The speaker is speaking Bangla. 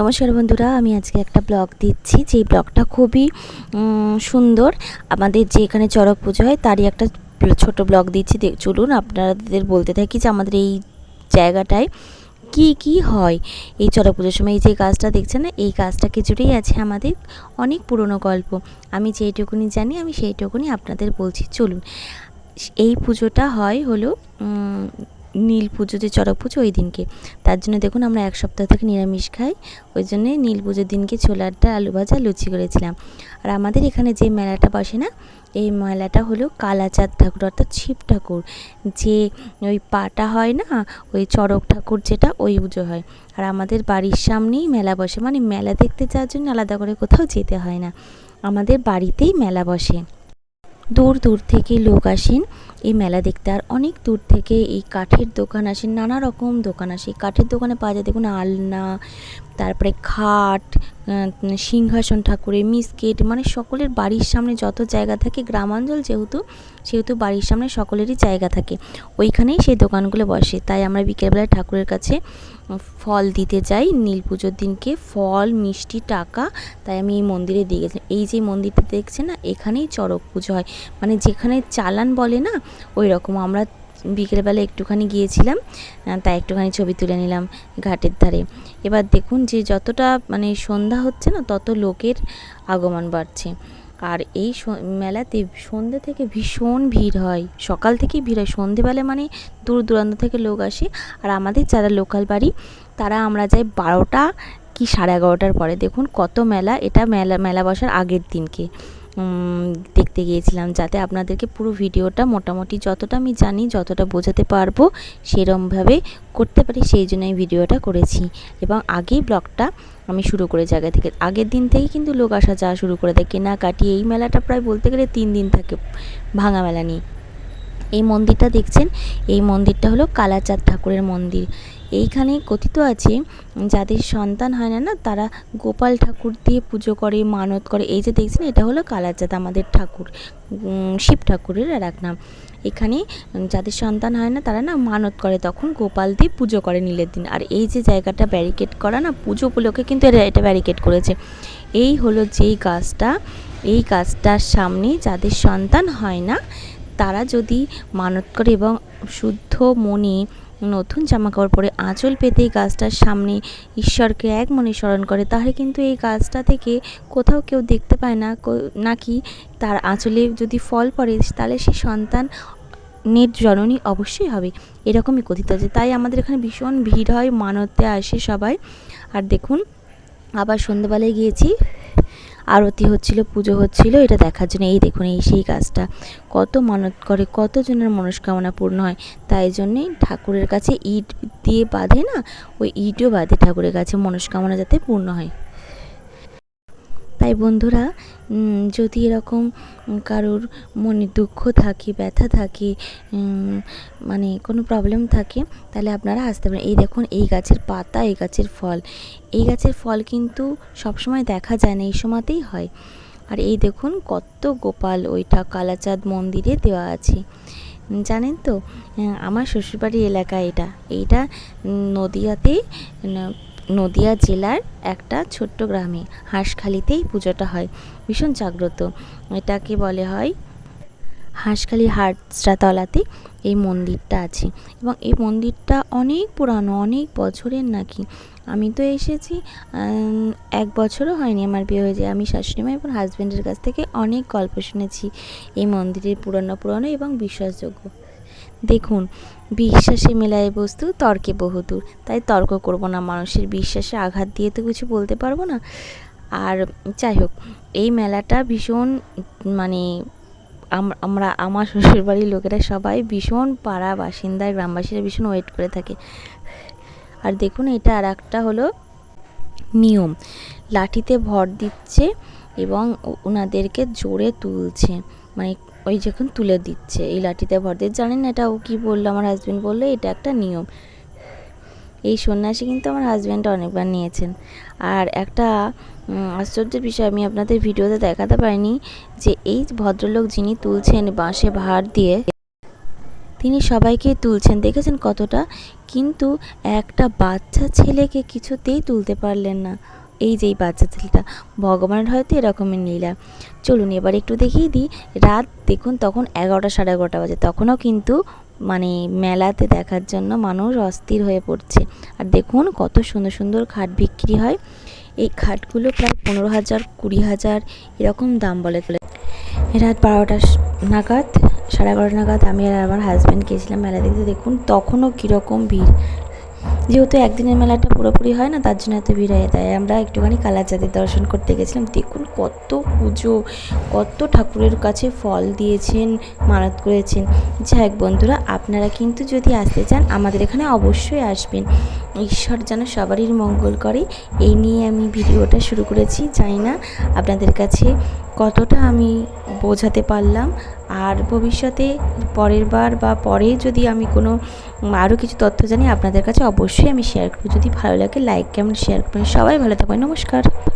নমস্কার বন্ধুরা, আমি আজকে একটা ব্লগ দিচ্ছি। যে ব্লগটা খুবই সুন্দর, আমাদের যে এখানে চড়ক পুজো হয়, তারই একটা ছোট ব্লগ দিচ্ছি। চলুন আপনাদের বলতে থাকি যে আমাদের এই জায়গাটায় কি কি হয়। এই চড়ক পুজোর সময় এই যে গাছটা দেখছেন না, এই গাছটাকে জুড়েই আছে আমাদের অনেক পুরনো গল্প। আমি যেইটুকুনি জানি, আমি সেইটুকুনি আপনাদের বলছি। চলুন, এই পুজোটা হয় হলো নীল পুজো যে চড়ক পুজো ওই দিনকে। তার জন্য দেখুন আমরা এক সপ্তাহ থেকে নিরামিষ খাই, ওই জন্যে নীল পুজোর দিনকে ছোলার ডাল আলু ভাজা, লুচি করেছিলাম। আর আমাদের এখানে যে মেলাটা বসে না, এই মেলাটা হলো কালাচাঁদ ঠাকুর, অর্থাৎ শিব ঠাকুর। যে ওই পাটা হয় না, ওই চড়ক ঠাকুর যেটা, ওই পুজো হয়। আর আমাদের বাড়ির সামনেই মেলা বসে। মানে মেলা দেখতে যাওয়ার জন্য আলাদা করে কোথাও যেতে হয় না। আমাদের বাড়িতেই মেলা বসে। দূর দূর থেকে লোক আসেন। এই মেলা দেখতে আর অনেক দূর থেকে এই কাঠের দোকান আসেন নানা রকম দোকান আসে। কাঠের দোকানে পাওয়া যায় দেখুন আলনা, তারপরে খাট সিংহাসন ঠাকুরের মিসকেট মানে সকলের বাড়ির সামনে যত জায়গা থাকে, গ্রামাঞ্চল যেহেতু, সেহেতু বাড়ির সামনে সকলেরই জায়গা থাকে। ওইখানেই সেই দোকানগুলো বসে। তাই আমরা বিকেলবেলায় ঠাকুরের কাছে ফল দিতে যাই। নীল পুজোর দিনকে ফল, মিষ্টি, টাকা। তাই আমি এই মন্দিরে দিয়ে গেছিলাম এই যে মন্দিরটা দেখছে না, এখানেই চড়ক পুজো হয়। মানে যেখানে চালান বলে না ওই রকম আমরা বিকেলবেলা একটুখানি গিয়েছিলাম তাই একটুখানি ছবি তুলে নিলাম ঘাটের ধারে। এবার দেখুন যে যতটা মানে সন্ধ্যা হচ্ছে না, তত লোকের আগমন বাড়ছে। আর এই মেলাতে সন্ধ্যে থেকে ভীষণ ভিড় হয়। সকাল থেকেই ভিড় হয়। সন্ধেবেলা মানে দূর দূরান্ত থেকে লোক আসে। আর আমাদের যারা লোকাল বাড়ি, তারা আমরা যাই বারোটা কি সাড়ে এগারোটার পরে। দেখুন কত মেলা, এটা মেলা মেলা বসার আগের দিনকে। দেখতে গিয়েছিলাম যাতে আপনাদেরকে পুরো ভিডিওটা মোটামুটি যতটা আমি জানি, যতটা বোঝাতে পারব, সেরমভাবে করতে পারি, সেই জন্য আমি ভিডিওটা করেছি। এবং আগেই ব্লগটা আমি শুরু করে জায়গা থেকে, আগের দিন থেকেই কিন্তু লোক আসা যাওয়া শুরু করে দেয়। কেনাকাটি, এই মেলাটা প্রায় বলতে গেলে তিন দিন থাকে ভাঙা মেলা নিয়ে। এই মন্দিরটা দেখছেন? এই মন্দিরটা হলো কালাচাঁদ ঠাকুরের মন্দির। এইখানে কথিত আছে, যাদের সন্তান হয় না না, তারা গোপাল ঠাকুর দিয়ে পুজো করে, মানত করে। এই যে দেখছেন, এটা হলো কালাচাঁদ আমাদের ঠাকুর শিব ঠাকুরের আর এক নাম। এখানে যাদের সন্তান হয় না, তারা না মানত করে, তখন গোপাল দিয়ে পুজো করে নীলের দিন। আর এই যে জায়গাটা ব্যারিকেড করা না, পুজো উপলক্ষে কিন্তু এটা এটা ব্যারিকেড করেছে। এই হলো যেই গাছটা, এই গাছটার সামনে যাদের সন্তান হয় না তারা যদি মানত করে এবং শুদ্ধ মনে নতুন জামা কাপড় পরে আঁচল পেতে এই গাছটার সামনে ঈশ্বরকে এক মনে স্মরণ করে, তাহলে কিন্তু এই গাছটা থেকে কোথাও কেউ দেখতে পায় না। নাকি তার আঁচলে যদি ফল পড়ে, তাহলে সে সন্তান নেট জননী অবশ্যই হবে। এরকমই কথিত আছে। তাই আমাদের এখানে ভীষণ ভিড় হয়, মানতে আসে সবাই। আর দেখুন, আবার সন্ধ্যেবেলায় গিয়েছি। আরতি হচ্ছিল, পুজো হচ্ছিল, এটা দেখার জন্য। এই দেখুন, এই সেই গাছটা। কত মানত করে, কতজনের মনস্কামনা পূর্ণ হয়। তাই জন্যেই ঠাকুরের কাছে ইট দিয়ে বাঁধে না, ওই ইটও বাঁধে ঠাকুরের কাছে। মনস্কামনা যাতে পূর্ণ হয়। তাই বন্ধুরা যদি এরকম কারোর মনে দুঃখ থাকে, ব্যথা থাকে মানে কোনো প্রবলেম থাকে, তাহলে আপনারা আসতে পারেন। এই দেখুন, এই গাছের পাতা, এই গাছের ফল। এই গাছের ফল কিন্তু সবসময় দেখা যায় না, এই সময়তেই হয়। আর এই দেখুন, কত গোপাল ওইটা কালাচাঁদ মন্দিরে দেওয়া আছে। জানেন তো আমার শ্বশুরবাড়ি এলাকা এটা। এইটা নদিয়াতে নদিয়া জেলার একটা ছোট্ট গ্রামে হাঁসখালিতেই পুজোটা হয়। ভীষণ জাগ্রত। এটাকে বলে হয় হাঁসখালি হাটস্রাতলাতে এই মন্দিরটা আছে। এবং এই মন্দিরটা অনেক পুরানো, অনেক বছরের নাকি। আমি তো এসেছি এক বছরও হয়নি আমার বিয়ে হয়ে যায় আমি শাশুড়িমা এবং হাজব্যান্ডের কাছ থেকে অনেক গল্প শুনেছি এই মন্দিরের পুরানো পুরানো এবং বিশ্বাসযোগ্য। দেখুন, বিশ্বাসে মেলায় বস্তু, তর্কে বহুদূর। তাই তর্ক করব না, মানুষের বিশ্বাসে আঘাত দিয়ে তো কিছু বলতে পারব না। আর যাই হোক, এই মেলাটা ভীষণ মানে আমরা, আমার শ্বশুরবাড়ির লোকেরা সবাই ভীষণ পাড়া বাসিন্দা, গ্রামবাসীরা ভীষণ ওয়েট করে থাকে। আর দেখুন, এটা আর একটা হলো নিয়ম। লাঠিতে ভর দিচ্ছে এবং ওনাদেরকে জোরে তুলছে। মানে ওই যখন তুলে দিচ্ছে, এই লাঠিতে ভর দিয়ে, জানেন না এটা ও কী বলল, আমার হাজব্যান্ড বলল, এটা একটা নিয়ম। এই সন্ন্যাসী কিন্তু আমার হাজব্যান্ড অনেকবার নিয়েছেন। আর একটা আশ্চর্যের বিষয়, আমি আপনাদের ভিডিওতে দেখাতে পারিনি যে এই ভদ্রলোক যিনি তুলছেন বাঁশে ভার দিয়ে, তিনি সবাইকে তুলছেন। দেখেছেন কতটা? কিন্তু একটা বাচ্চা ছেলেকে কিছুতেই তুলতে পারলেন না। এই যে এই বাচ্চা ছেলেটা, ভগবানের হয়তো এরকমই লীলা চলুন এবার একটু দেখিয়ে দিই, রাত দেখুন তখন এগারোটা, সাড়ে এগারোটা বাজে। তখনও কিন্তু মানে মেলাতে দেখার জন্য মানুষ অস্থির হয়ে পড়ছে। আর দেখুন কত সুন্দর সুন্দর খাট বিক্রি হয়। এই খাটগুলো প্রায় পনেরো হাজার, কুড়ি হাজার এরকম দাম বলে তোলে রাত বারোটা নাগাদ, সাড়ে এগারোটা নাগাদ আমি আর আমার হাজব্যান্ড গেছিলাম মেলা দেখতে দেখুন তখনও কীরকম ভিড়। যেহেতু একদিনের মেলাটা পুরোপুরি হয় না, তার জন্য এত ভিড় দেয়। আমরা একটুখানি কালাচাঁদের দর্শন করতে গেছিলাম। দেখুন কত পুজো, কত ঠাকুরের কাছে ফল দিয়েছেন, মানত করেছেন। যাই বন্ধুরা, আপনারা কিন্তু যদি আসতে চান, আমাদের এখানে অবশ্যই আসবেন। ঈশ্বর যেন সবারই মঙ্গল করে। এই নিয়ে আমি ভিডিওটা শুরু করেছি। জানি না আপনাদের কাছে কতটা আমি বোঝাতে পারলাম। আর ভবিষ্যতে পরের বার বা পরে যদি আমি কোনো আরও কিছু তথ্য জানি, আপনাদের কাছে অবশ্যই আমি শেয়ার করব। যদি ভালো লাগে লাইক কেমন শেয়ার করবেন। সবাই ভালো থাকবেন। নমস্কার।